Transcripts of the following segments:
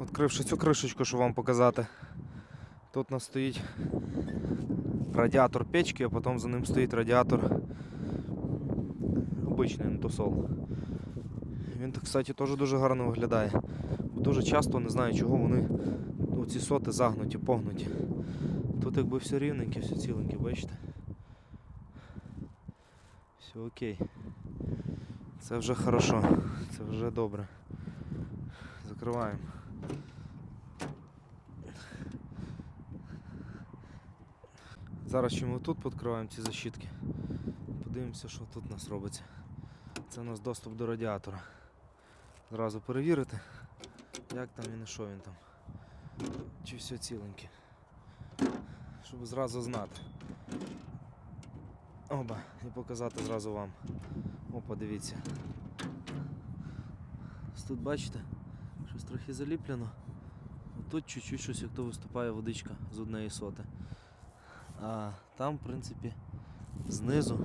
Відкривши цю кришечку, щоб вам показати. Тут у нас стоїть радіатор печки, а потім за ним стоїть радіатор обичний ентусол. Він, кстати, теж дуже гарно виглядає. Дуже часто не знаю, чого вони ці соти загнуті, погнуті. Тут якби все рівненьке, все ціленьке, бачите? Все окей. Це вже хорошо, це вже добре. Закриваємо. Зараз ще ми тут підкриваємо ці защитки. Подивимося, що тут у нас робиться. Це у нас доступ до радіатора. Зразу перевірити, як там і що він там. Чи все ціленьке. Щоб зразу знати. Оба, і показати зразу вам. О, подивіться. Ось Тут бачите, щось трохи заліплено. Тут чуть-чуть щось як то виступає водичка з однієї соти. А там, в принципі, знизу.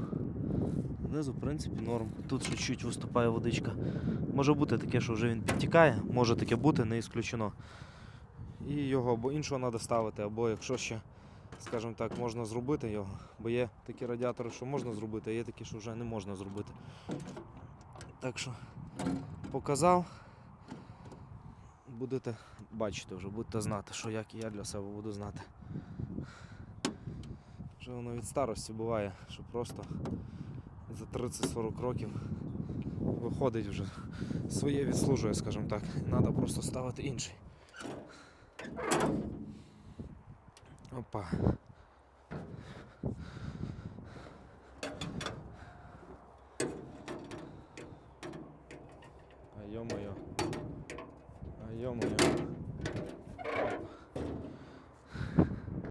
Знизу, в принципі, норм. Тут ще чуть виступає водичка. Може бути таке, що вже він підтікає, може таке бути, не ісключено. І його або іншого треба ставити, або якщо ще, скажімо так, можна зробити його. Бо є такі радіатори, що можна зробити, а є такі, що вже не можна зробити. Так що показав. Будете бачити вже, будете знати, що як і я для себе буду знати. Вже воно від старості буває, що просто за 30-40 років виходить вже своє відслужує, скажімо так. Треба просто ставити інший. Опа. А 위험해요.